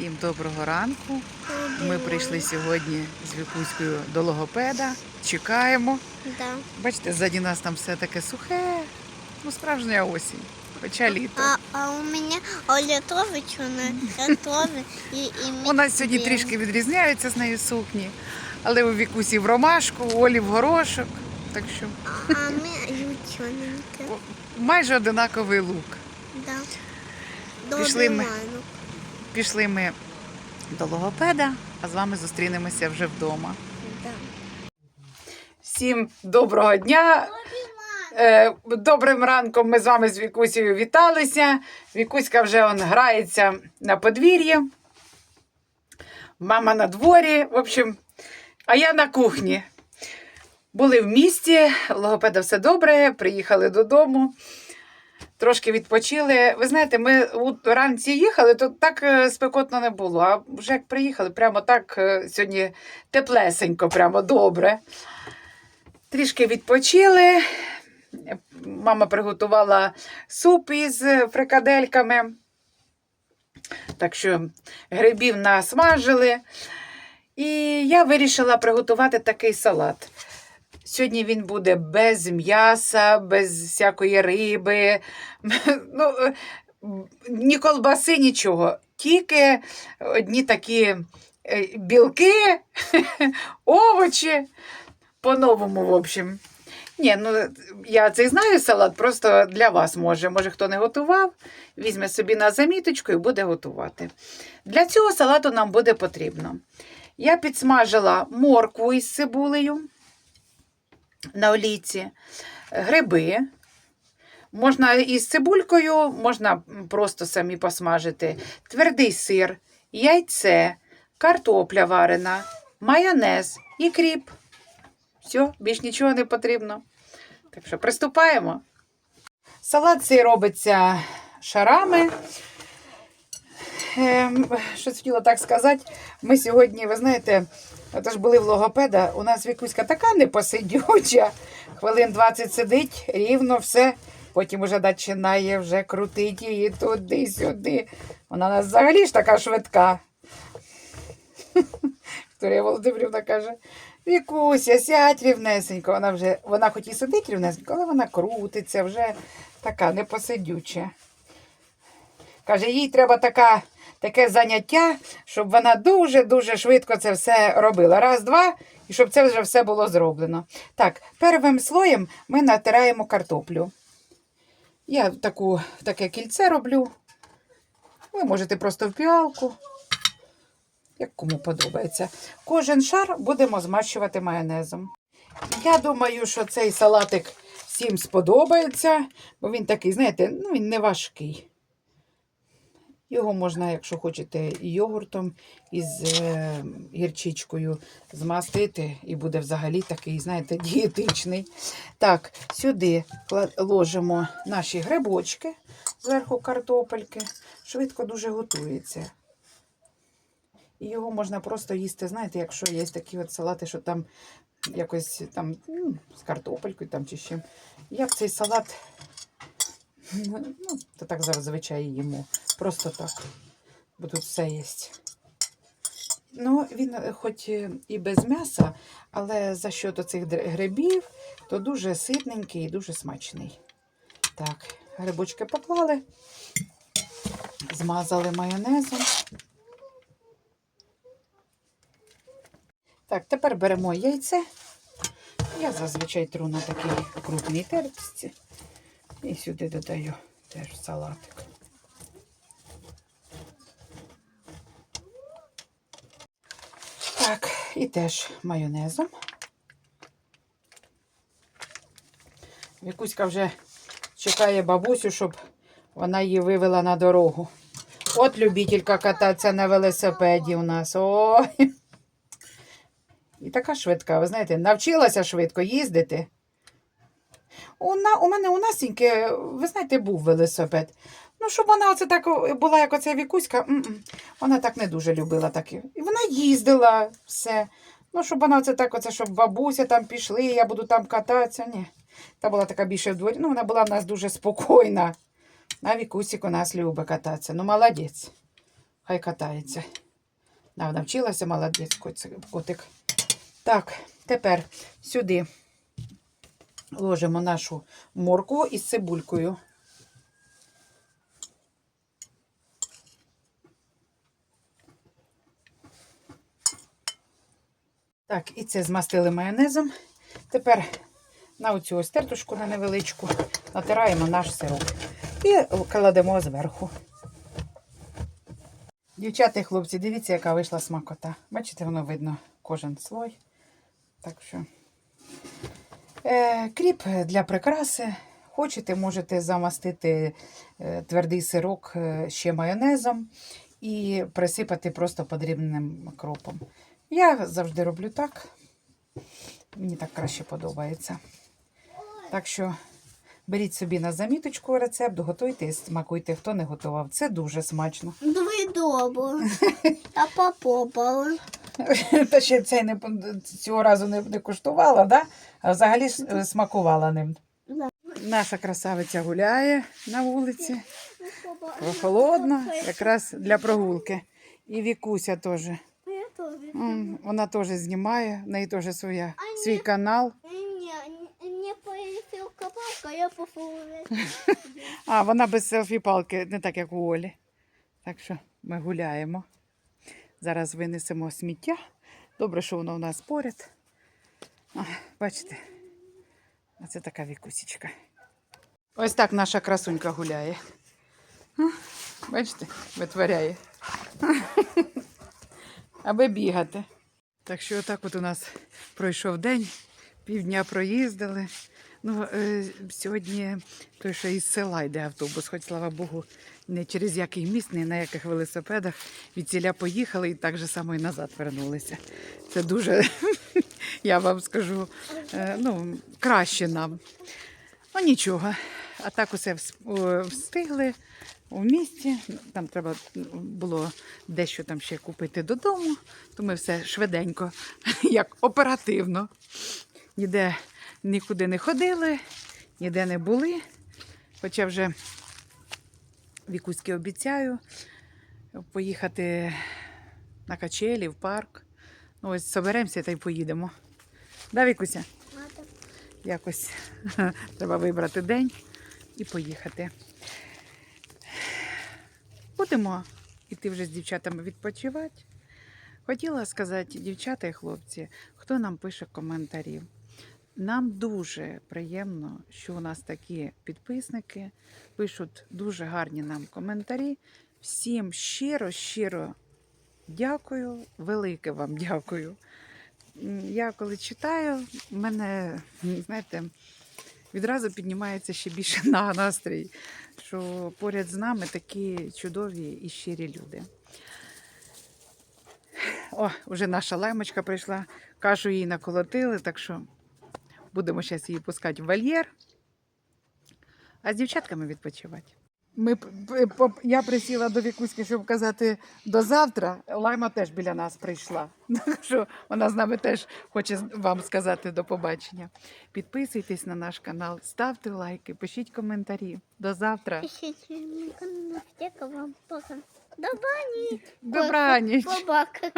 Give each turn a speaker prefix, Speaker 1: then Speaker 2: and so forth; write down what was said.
Speaker 1: Всім доброго ранку. Ми прийшли сьогодні з Вікуською до логопеда. Чекаємо.
Speaker 2: Да.
Speaker 1: Бачите, ззаді нас там все таке сухе. Ну, справжня осінь. Хоча літо.
Speaker 2: А, а у меня Оля тоже черная, готовы. И, и
Speaker 1: У нас сьогодні трішки відрізняються з нею сукні, але у Вікусі в ромашку, у Олі в горошок. Так що
Speaker 2: А мы черненькие.
Speaker 1: майже одинаковий лук.
Speaker 2: Да.
Speaker 1: Пішли ми. Пішли ми до логопеда, а з вами зустрінемося вже вдома. Всім доброго дня. Е, Добрим ранком ми з вами з Вікусею віталися. Вікуська вже он грається на подвір'ї. Мама на дворі. В общем, а я на кухні. Були в місті, логопеда все добре, приїхали додому. Трошки відпочили. Ви знаєте, ми от вранці їхали, то так е, спекотно не було. А вже як приїхали, прямо так е, сьогодні теплесенько, прямо добре. Трішки відпочили. Мама приготувала суп із фрикадельками. Так що грибів насмажили. І я вирішила приготувати такий салат. Сьогодні він буде без м'яса, без всякої риби, ну, е, ні колбаси, нічого. Тільки одні такі е, білки, овочі. По-новому, в общем. Ні, ну я це знаю салат, просто для вас може. Може, хто не готував, візьме собі на заміточку і буде готувати. Для цього салату нам буде потрібно. Я підсмажила моркву із цибулею на олійці, гриби. Можна із цибулькою, можна просто самі посмажити, твердий сир, яйце, картопля варена, майонез і кріп. Все, більш нічого не потрібно. Так що приступаємо. Салат цей робиться шарами. Ем, що хотіла так сказати, ми сьогодні, ви знаєте, ж були в логопеда, у нас вікуська така непосидюча. Хвилин 20 сидить, рівно все. Потім вже починає вже крутити її туди-сюди. Вона у нас взагалі ж така швидка. Вікторія Володимирівна каже: Вікуся, сядь рівнесенько. Вона вже, вона хоч і сидить рівнесенько, але вона крутиться, вже така непосидюча. Каже, їй треба така, таке заняття, щоб вона дуже-дуже швидко це все робила. Раз, два, і щоб це вже все було зроблено. Так, первим слоєм ми натираємо картоплю. Я таку, таке кільце роблю. Ви можете просто в піалку як кому подобається. Кожен шар будемо змащувати майонезом. Я думаю, що цей салатик всім сподобається, бо він такий, знаєте, ну він не важкий. Його можна, якщо хочете, йогуртом із е, гірчичкою змастити, і буде взагалі такий, знаєте, дієтичний. Так, сюди ложимо наші грибочки зверху картопельки. Швидко дуже готується. І його можна просто їсти, знаєте, якщо є такі от салати, що там якось там ну, з картопелькою там чи чим. Я в цей салат, ну, то так зазвичай їмо. Просто так. Бо тут все є. Ну, він е, хоч і без м'яса, але за що цих грибів, то дуже ситненький і дуже смачний. Так, грибочки поклали, змазали майонезом. Так, тепер беремо яйце. Я зазвичай тру на такій крупній терпці. І сюди додаю теж салатик. Так, і теж майонезом. Вікуська вже чекає бабусю, щоб вона її вивела на дорогу. От любителька кататися на велосипеді у нас. Ой. І така швидка, ви знаєте, навчилася швидко їздити. У, на, у мене у Насіньки, ви знаєте, був велосипед. Ну, щоб вона оце так була, як оця вікуська, вона так не дуже любила таке. І вона їздила все. Ну, щоб вона оце так, оце, щоб бабуся там пішли, я буду там кататися. Ні. Та була така більше в дворі. Ну, вона була в нас дуже спокійна. А вікусік у нас любить кататися. Ну, молодець. хай катається. Да, навчилася молодець котик. Так, тепер сюди ложимо нашу моркву із цибулькою. Так, і це змастили майонезом. Тепер на оцю ось на невеличку натираємо наш сироп і кладемо зверху. Дівчата і хлопці, дивіться, яка вийшла смакота. Бачите, воно видно кожен слой. Так що. Е, кріп для прикраси. Хочете, можете замастити е, твердий сирок е, ще майонезом і присипати просто подрібним кропом. Я завжди роблю так. Мені так краще подобається. Так що беріть собі на заміточку рецепт, готуйте і смакуйте, хто не готував. Це дуже смачно.
Speaker 2: Дві добу. Та попробувала.
Speaker 1: Та ще цей не цього разу не, не куштувала, да? а взагалі смакувала ним. Наша красавиця гуляє на вулиці. Прохолодно, якраз для прогулки. І Вікуся теж. Вона теж знімає, в неї теж своя, свій канал. А, вона без селфі-палки, не так, як у Олі. Так що ми гуляємо. Зараз винесемо сміття. Добре, що воно у нас поряд. А, бачите, оце така вікусічка. Ось так наша красунька гуляє. Бачите, витворяє. Аби бігати. Так що отак от у нас пройшов день, півдня проїздили. Ну, е, сьогодні той, що із села йде автобус, хоч слава Богу, не через який міст, ні на яких велосипедах. Від ціля поїхали і так же само і назад вернулися. Це дуже, я вам скажу, е, ну, краще нам. Ну нічого. А так усе встигли у місті. Там треба було дещо там ще купити додому, то ми все швиденько, як оперативно. Ніде нікуди не ходили, ніде не були. Хоча вже Вікуськи обіцяю поїхати на качелі, в парк. Ну, ось соберемося та й поїдемо. Да, Вікуся? Якось треба вибрати день і поїхати. Будемо йти вже з дівчатами відпочивати. Хотіла сказати, дівчата і хлопці, хто нам пише коментарів. Нам дуже приємно, що у нас такі підписники пишуть дуже гарні нам коментарі. Всім щиро, щиро дякую, велике вам дякую. Я коли читаю, в мене, знаєте, відразу піднімається ще більше на настрій, що поряд з нами такі чудові і щирі люди. О, вже наша лаймочка прийшла, кашу їй наколотили, так що будемо зараз її пускати в вольєр, а з дівчатками відпочивати. Ми, я присіла до Вікуськи, щоб казати до завтра. Лайма теж біля нас прийшла. Що вона з нами теж хоче вам сказати до побачення. Підписуйтесь на наш канал, ставте лайки, пишіть коментарі. До завтра.
Speaker 2: Пишіть мені канал, вам. Добраніч.
Speaker 1: Добраніч.
Speaker 2: Собака.